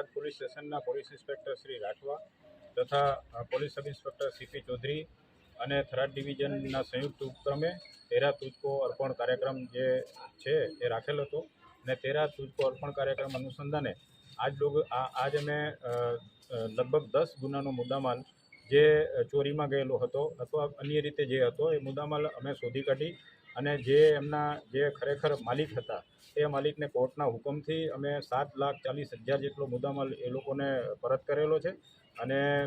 Tharad police સ્ટેશનના police inspector Shri Rathwa તથા police sub inspector CP Chaudhary અને થરાદ ડિવિઝનના સંયુક્ત ઉપક્રમે તેરા તુજકો અર્પણ કાર્યક્રમ જે છે એ રાખેલો હતો અને તેરા તુજકો અર્પણ કાર્યક્રમ અનુસંધાને આજ આ- આજ અમે લગભગ દસ ગુનાનો મુદ્દામાલ જે ચોરીમાં ગયેલો હતો અથવા અન્ય રીતે જે હતો એ મુદ્દામાલ અમે શોધી કાઢી અને જે એમના જે ખરેખર માલિક હતા, એ માલિકને કોર્ટના હુકમથી અમે સાત લાખ ચાલીસ હજાર જેટલો મુદ્દામાલ એ લોકોને પરત કરેલો છે. અને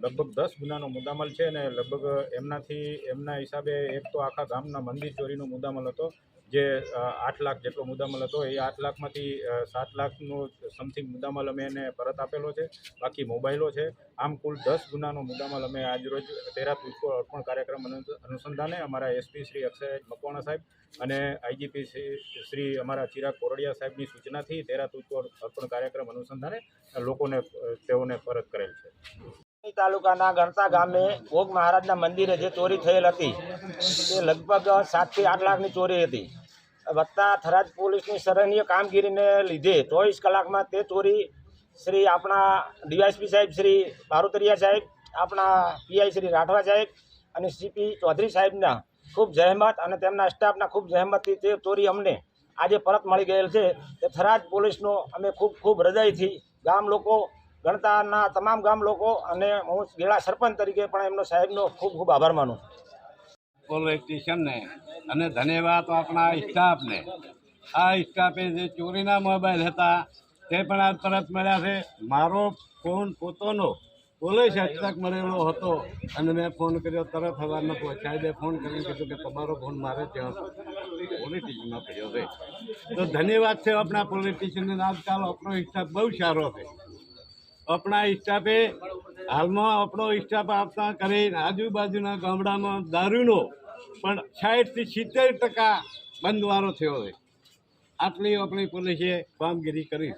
લગભગ દસ ગુનાનો મુદ્દામાલ છે અને લગભગ એમનાથી, એમના હિસાબે એક તો આખા ગામના મંદિર ચોરીનો મુદ્દામાલ હતો, જે આઠ લાખ જેટલો મુદ્દામાલ હતો. એ આઠ લાખમાંથી સાત લાખનો સમથિંગ મુદ્દામાલ અમે એને પરત આપેલો છે. બાકી મોબાઈલો છે. આમ કુલ દસ ગુનાનો મુદ્દામાલ અમે આજરોજ તેરા પુષ્પો અર્પણ કાર્યક્રમ અનુ- અનુસંધાને અમારા એસપી શ્રી અક્ષય મકવાણા સાહેબ અને આઈજીપી શ્રી અમારા ચિરાગ કોરડિયા સાહેબની સૂચનાથી તેરા પુષ્પો અર્પણ કાર્યક્રમ અનુસંધાને લોકોને, તેઓને પરત કરેલ છે. તાલુકાના ગણતા ગામે ભોગ મહારાજના મંદિરે જે ચોરી થયેલ હતી, તે લગભગ સાતથી આઠ લાખની ચોરી હતી. વત્તા થરાદ પોલીસની સરાહનીય કામગીરીને લીધે ચોવીસ કલાકમાં તે ચોરી શ્રી આપણા ડીવાયસપી સાહેબ શ્રી બારોતરિયા સાહેબ, આપણા પીઆઈ શ્રી રાઠવા સાહેબ અને સીપી ચૌધરી સાહેબના ખૂબ જહેમત અને તેમના સ્ટાફના ખૂબ જહેમતથી તે ચોરી અમને આજે પરત મળી ગયેલ છે. તે થરાદ પોલીસનો અમે ખૂબ ખૂબ હૃદયથી ગામ લોકો, ગણતાના તમામ ગામ લોકો અને હું ગેળા સરપંચ તરીકે પણ એમનો સાહેબનો ખૂબ ખૂબ આભાર માનું પોલીસ અને ધન્યવાદ આપણા સ્ટાફને. આ સ્ટાફે જે ચોરીના મોબાઈલ હતા તે પણ આજ પરત મળ્યા છે. મારો ફોન પોતાનો પોલીસ હસ્તક મળેલો હતો અને મેં ફોન કર્યો, તરત સવારમાં સાહેબે ફોન કરીને કીધું કે તમારો ફોન મારે ત્યાં પોલિટિશિયનમાં પડ્યો છે. તો ધન્યવાદ છે, આપણા પોલિટિશિયનને. આજકાલ આપણો સ્ટાફ બહુ સારો છે. આપણા સ્ટાફે હાલમાં આપણો સ્ટાફ આપતા કરીને આજુબાજુના ગામડામાં દારૂનો પણ સાઠથી સિત્તેર ટકા બંધવારો થયો છે. આટલી આપણી પોલીસે કામગીરી કરી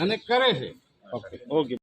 અને કરે છે. Okay okay